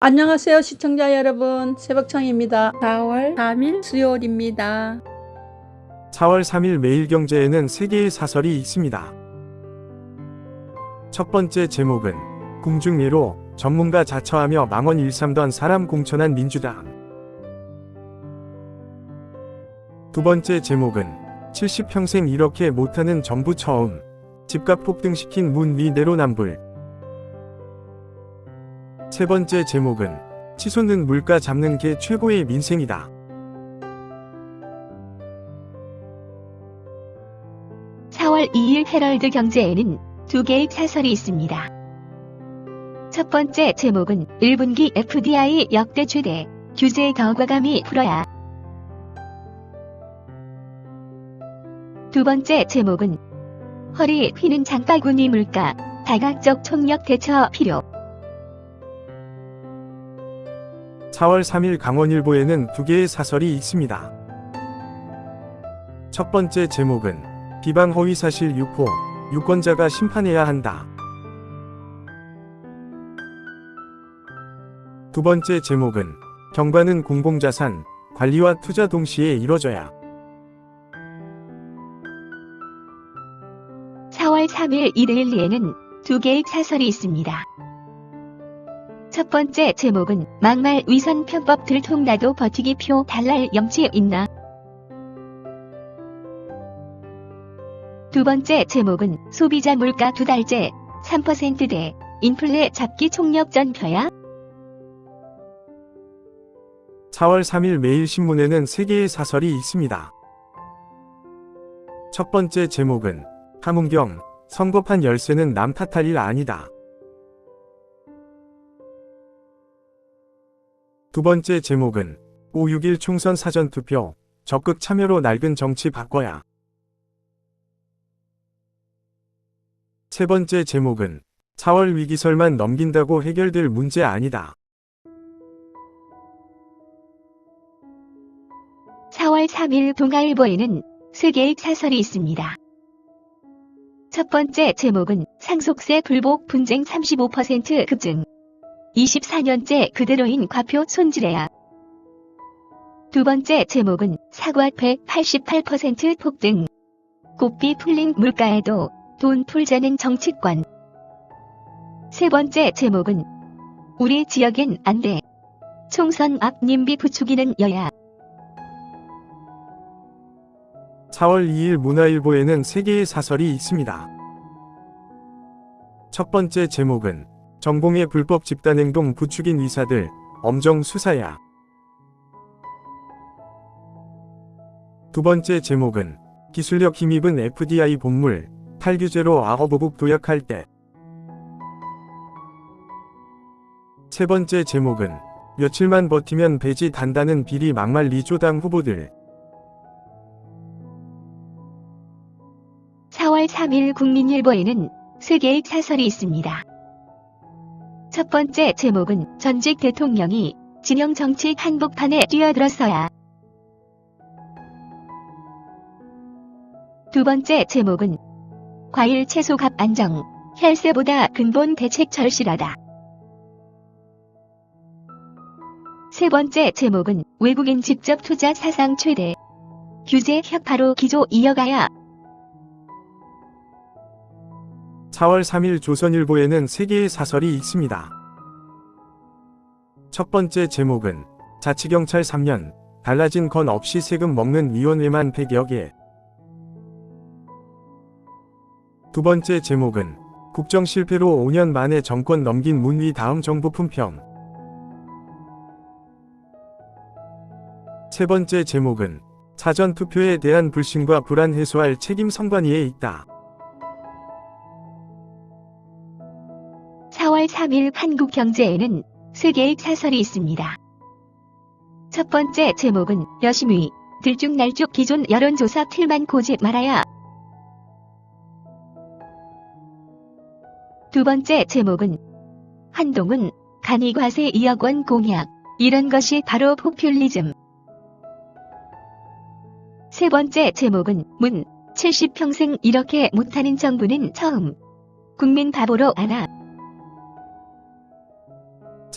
안녕하세요 시청자 여러분. 새벽청입니다. 4월 3일 수요일입니다. 4월 3일 매일경제에는 3개의 사설이 있습니다. 첫 번째 제목은 궁중리로 전문가 자처하며 망원 일삼던 사람 공천한 민주당. 두 번째 제목은 70평생 이렇게 못하는 정부 처음 집값 폭등시킨 문위 내로남불 세 번째 제목은 치솟는 물가 잡는 게 최고의 민생이다. 4월 2일 헤럴드 경제에는 두 개의 사설이 있습니다. 첫 번째 제목은 1분기 FDI 역대 최대 규제 더 과감히 풀어야. 두 번째 제목은 허리 휘는 장바구니 물가 다각적 총력 대처 필요. 4월 3일 강원일보에는 두 개의 사설이 있습니다. 첫 번째 제목은 비방 허위 사실 유포, 유권자가 심판해야 한다. 두 번째 제목은 경관은 공공자산, 관리와 투자 동시에 이뤄져야. 4월 3일 이데일리에는 두 개의 사설이 있습니다. 첫 번째 제목은 막말 위선 편법 들통 나도 버티기 표 달랄 염치 있나? 두 번째 제목은 소비자 물가 두 달째 3%대 인플레 잡기 총력전 펴야? 4월 3일 매일 신문에는 3개의 사설이 있습니다. 첫 번째 제목은 함은경, 선거판 열쇠는 남 탓할 일 아니다. 두 번째 제목은 5.6일 총선 사전투표, 적극 참여로 낡은 정치 바꿔야. 세 번째 제목은 4월 위기설만 넘긴다고 해결될 문제 아니다. 4월 3일 동아일보에는 세 개의 사설이 있습니다. 첫 번째 제목은 상속세 불복 분쟁 35% 급증. 24년째 그대로인 과표 손질해야. 두 번째 제목은 사과패 88% 폭등. 고삐 풀린 물가에도 돈 풀자는 정치권. 세 번째 제목은 우리 지역엔 안 돼. 총선 앞 님비 부추기는 여야. 4월 2일 문화일보에는 3개의 사설이 있습니다. 첫 번째 제목은 전공의 불법 집단행동 부추긴 의사들 엄정 수사야. 두 번째 제목은 기술력 힘입은 FDI 본물 탈규제로 악어보국 도약할 때. 세 번째 제목은 며칠만 버티면 배지 단다는 비리 막말 리조당 후보들. 4월 3일 국민일보에는 세 개의 사설이 있습니다. 첫 번째 제목은 전직 대통령이 진영 정치 한복판에 뛰어들었어야. 두 번째 제목은 과일 채소 값 안정, 헬세보다 근본 대책 절실하다. 세 번째 제목은 외국인 직접 투자 사상 최대. 규제 혁파로 기조 이어가야 4월 3일 조선일보에는 3개의 사설이 있습니다. 첫 번째 제목은 자치경찰 3년, 달라진 건 없이 세금 먹는 위원회만 100여 개. 두 번째 제목은 국정 실패로 5년 만에 정권 넘긴 문위 다음 정부 품평. 세 번째 제목은 사전 투표에 대한 불신과 불안 해소할 책임 선관위에 있다. 3일 한국 경제에는 세 개의 사설이 있습니다. 첫 번째 제목은 여심위, 들쭉날쭉 기존 여론조사 틀만 고집 말아야. 두 번째 제목은 한동훈, 간이과세 2억 원 공약, 이런 것이 바로 포퓰리즘. 세 번째 제목은 문, 70평생 이렇게 못하는 정부는 처음. 국민 바보로 안아.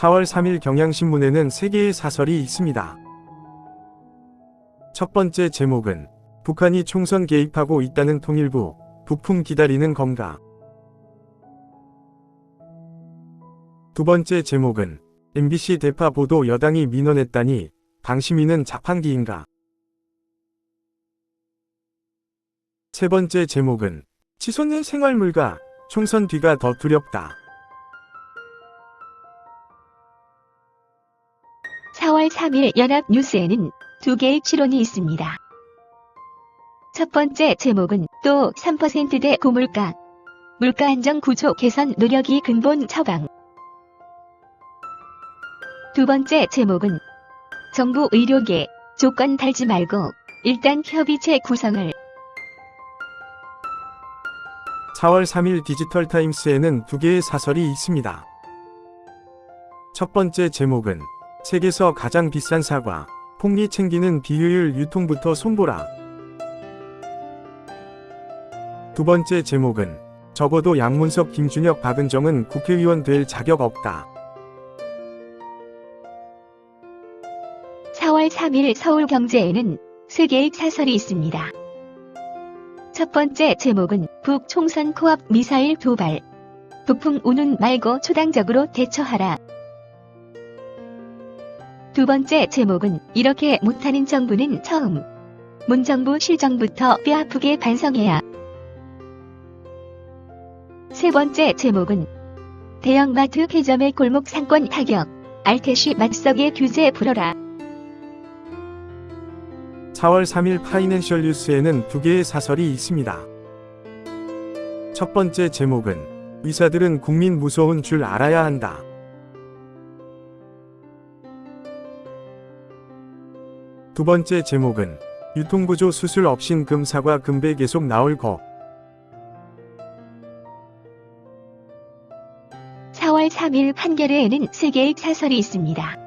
4월 3일 경향신문에는 3개의 사설이 있습니다. 첫 번째 제목은 북한이 총선 개입하고 있다는 통일부, 북풍 기다리는 검가. 두 번째 제목은 MBC 대파 보도 여당이 민원했다니 방심이는 자판기인가. 세 번째 제목은 치솟는 생활물가, 총선 뒤가 더 두렵다. 4월 3일 연합뉴스에는 두 개의 추론이 있습니다. 첫 번째 제목은 또 3%대 고물가. 물가 안정 구조 개선 노력이 근본 처방. 두 번째 제목은 정부 의료계 조건 달지 말고 일단 협의체 구성을 4월 3일 디지털 타임스에는 두 개의 사설이 있습니다. 첫 번째 제목은 세계에서 가장 비싼 사과, 폭리 챙기는 비효율 유통부터 손보라. 두 번째 제목은 적어도 양문석 김준혁 박은정은 국회의원 될 자격 없다. 4월 3일 서울 경제에는 세 개의 사설이 있습니다. 첫 번째 제목은 북 총선 코앞 미사일 도발. 북풍 우는 말고 초당적으로 대처하라. 두 번째 제목은 이렇게 못하는 정부는 처음. 문정부 실정부터 뼈아프게 반성해야. 세 번째 제목은 대형마트 폐점의 골목 상권 타격. 알테시 맛석의 규제 풀어라. 4월 3일 파이낸셜 뉴스에는 두 개의 사설이 있습니다. 첫 번째 제목은 의사들은 국민 무서운 줄 알아야 한다. 두 번째 제목은 유통구조 수술 없인 금사과 금배 계속 나올 거. 4월 3일 판결에는 세 개의 사설이 있습니다.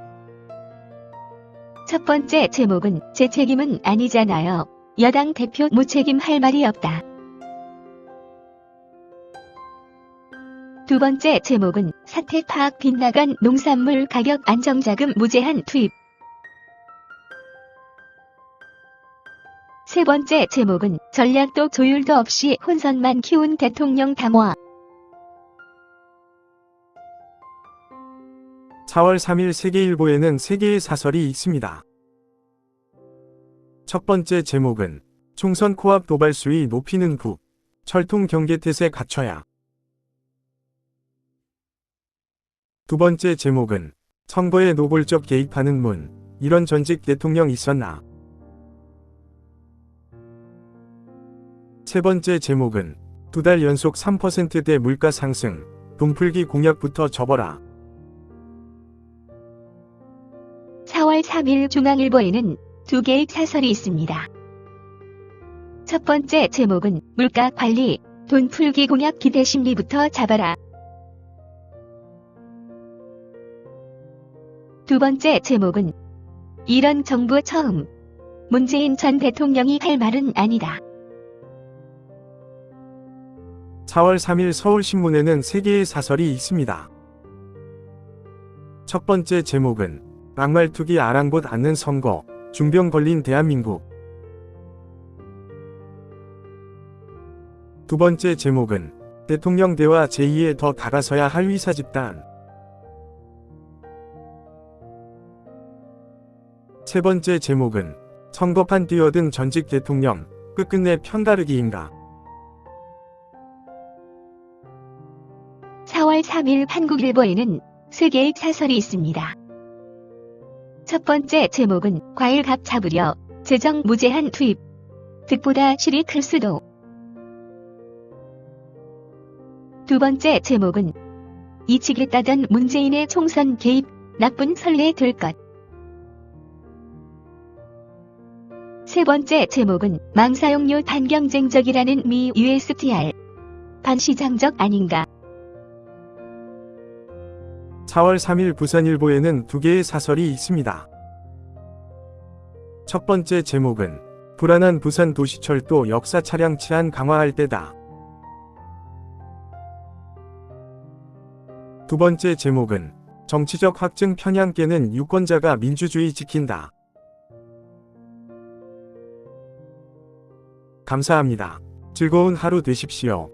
첫 번째 제목은 제 책임은 아니잖아요. 여당 대표 무책임 할 말이 없다. 두 번째 제목은 사태 파악 빗나간 농산물 가격 안정자금 무제한 투입. 세 번째 제목은 전략도 조율도 없이 혼선만 키운 대통령 담화. 4월 3일 세계일보에는 세 개의 사설이 있습니다. 첫 번째 제목은 총선 코앞 도발 수위 높이는 북, 철통 경계태세 갖춰야. 두 번째 제목은 선거에 노골적 개입하는 문, 이런 전직 대통령 있었나. 세 번째 제목은 두 달 연속 3%대 물가 상승, 돈풀기 공약부터 접어라. 4월 3일 중앙일보에는 두 개의 사설이 있습니다. 첫 번째 제목은 물가 관리, 돈 풀기 공약 기대 심리부터 잡아라. 두 번째 제목은 이런 정부 처음. 문재인 전 대통령이 할 말은 아니다. 4월 3일 서울신문에는 세 개의 사설이 있습니다. 첫 번째 제목은 막말투기 아랑곳 않는 선거, 중병 걸린 대한민국. 두 번째 제목은 대통령 대화 제2에 더 다가서야 할 위사 집단. 세 번째 제목은 선거판 뛰어든 전직 대통령, 끝끝내 편가르기인가. 3일 한국일보에는 세 개의 사설이 있습니다. 첫 번째 제목은 과일값 잡으려 재정 무제한 투입. 득보다 실이 클 수도. 두 번째 제목은 이치겠다던 문재인의 총선 개입 나쁜 선례 될 것. 세 번째 제목은 망사용료 반경쟁적이라는 미 USTR. 반시장적 아닌가. 4월 3일 부산일보에는 두 개의 사설이 있습니다. 첫 번째 제목은 불안한 부산 도시철도 역사 차량 치안 강화할 때다. 두 번째 제목은 정치적 확증 편향 깨는 유권자가 민주주의 지킨다. 감사합니다. 즐거운 하루 되십시오.